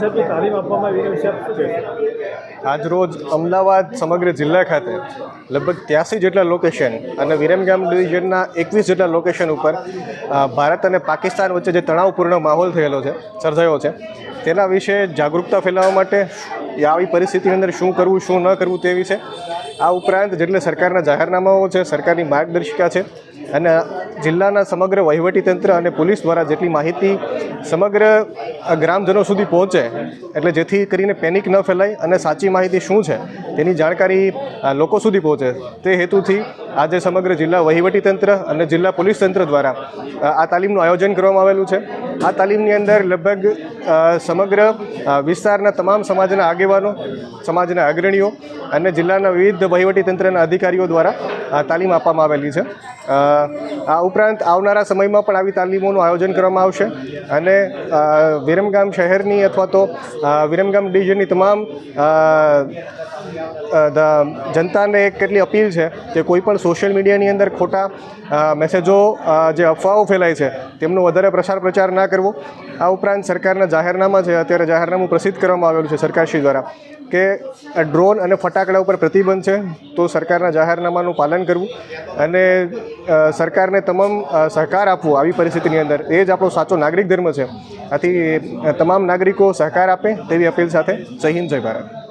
તાલીમ આપવામાં આવી રહી છે. આજરોજ અમદાવાદ સમગ્ર જિલ્લા ખાતે લગભગ ત્યાસી જેટલા લોકેશન અને વિરમગામ ડિવિઝનના એકવીસ જેટલા લોકેશન ઉપર ભારત અને પાકિસ્તાન વચ્ચે જે તણાવપૂર્ણ માહોલ થયેલો છે, સર્જાયો છે, તેના વિશે જાગૃતતા ફેલાવવા માટે આવી પરિસ્થિતિની અંદર શું કરવું, શું ન કરવું તે વિશે આ ઉપરાંત જેટલે સરકારના જાહેરનામાઓ છે, સરકારની માર્ગદર્શિકા છે, અને જિલ્લાના સમગ્ર વહીવટીતંત્ર અને પોલીસ દ્વારા જેટલી માહિતી સમગ્ર ગ્રામજનો સુધી પહોંચે, એટલે જેથી કરીને પેનિક ન ફેલાય અને સાચી માહિતી શું છે તેની જાણકારી લોકો સુધી પહોંચે તે હેતુથી આજે સમગ્ર જિલ્લા વહીવટીતંત્ર અને જિલ્લા પોલીસ તંત્ર દ્વારા આ તાલીમનું આયોજન કરવામાં આવેલું છે. આ તાલીમની અંદર લગભગ સમગ્ર વિસ્તારના તમામ સમાજના આગેવાનો, સમાજના અગ્રણીઓ અને જિલ્લાના વિવિધ વહીવટીતંત્રના અધિકારીઓ દ્વારા તાલીમ આપવામાં આવેલી છે. આ ઉપરાંત આવનારા સમયમાં પણ આવી તાલીમોનું આયોજન કરવામાં આવશે અને વિરમગામ શહેરની અથવા તો વિરમગામ ડિવિઝનની તમામ જનતાને એક કેટલી અપીલ છે કે કોઈ પણ સોશિયલ મીડિયાની અંદર ખોટા મેસેજો જે અફવાઓ ફેલાય છે, તેમનો વધારે પ્રસાર પ્રચાર ના કરવો. આ ઉપરાંત સરકારના જાહેરનામા છે, અત્યારે જાહેરનામું પ્રસિદ્ધ કરવામાં આવેલું છે સરકારશ્રી દ્વારા, કે ડ્રોન અને ફટાકડા ઉપર પ્રતિબંધ છે, તો સરકારના જાહેરનામાનું પાલન કરવું અને સરકારને તમામ સહકાર આપવો આવી પરિસ્થિતિની અંદર. એ જ આપણો સાચો નાગરિક ધર્મ છે. આથી તમામ નાગરિકો સહકાર આપે તેવી અપીલ સાથે જય હિન્દ, જય ભારત.